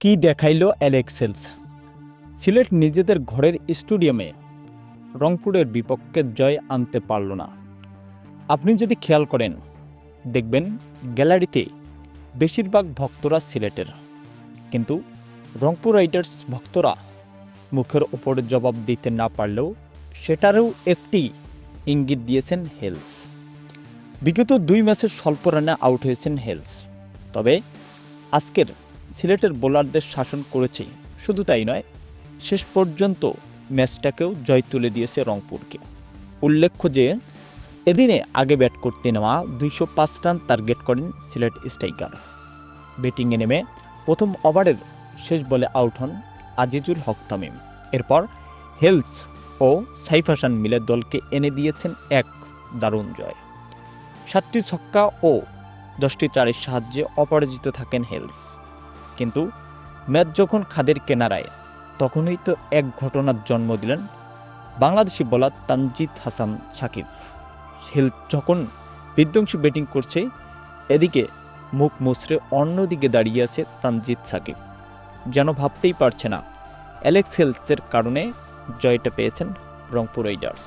কি দেখাইল অ্যালেক্সেলস সিলেট নিজেদের ঘরের স্টেডিয়ামে রংপুরের বিপক্ষে জয় আনতে পারল না। আপনি যদি খেয়াল করেন, দেখবেন গ্যালারিতে বেশিরভাগ ভক্তরা সিলেটের। কিন্তু রংপুর রাইডার্স ভক্তরা মুখের ওপরে জবাব দিতে না পারলেও সেটারও একটি ইঙ্গিত দিয়েছেন হেলস বিগত দুই ম্যাচের স্বল্প রানে আউট হয়েছেন হেলস তবে আজকের সিলেটের বোলারদের শাসন করেছে। শুধু তাই নয়, শেষ পর্যন্ত ম্যাচটাকেও জয় তুলে দিয়েছে রংপুরকে। উল্লেখ্য যে, এদিনে আগে ব্যাট করতে নেওয়া দুইশো পাঁচ রান টার্গেট করেন সিলেট স্ট্রাইকার। ব্যাটিংয়ে নেমে প্রথম ওভারের শেষ বলে আউট হন আজিজুল হক তামিম। এরপর হেলস ও সাইফ হাসান মিলে দলকে এনে দিয়েছেন এক দারুণ জয়। সাতটি ছক্কা ও দশটি চারের সাহায্যে অপরাজিত থাকেন হেলস। কিন্তু ম্যাচ যখন খাদের কেনারায়, তখনই তো এক ঘটনার জন্ম দিলেন বাংলাদেশি বলার তানজিদ হাসান সাকিব। হেলস যখন বিধ্বংসী ব্যাটিং করছে, এদিকে মুখ মুচড়ে অন্যদিকে দাঁড়িয়ে আছে তানজিদ সাকিব। যেন ভাবতেই পারছে না, অ্যালেক্স হেলসের কারণে জয়টা পেয়েছেন রংপুর রাইডার্স।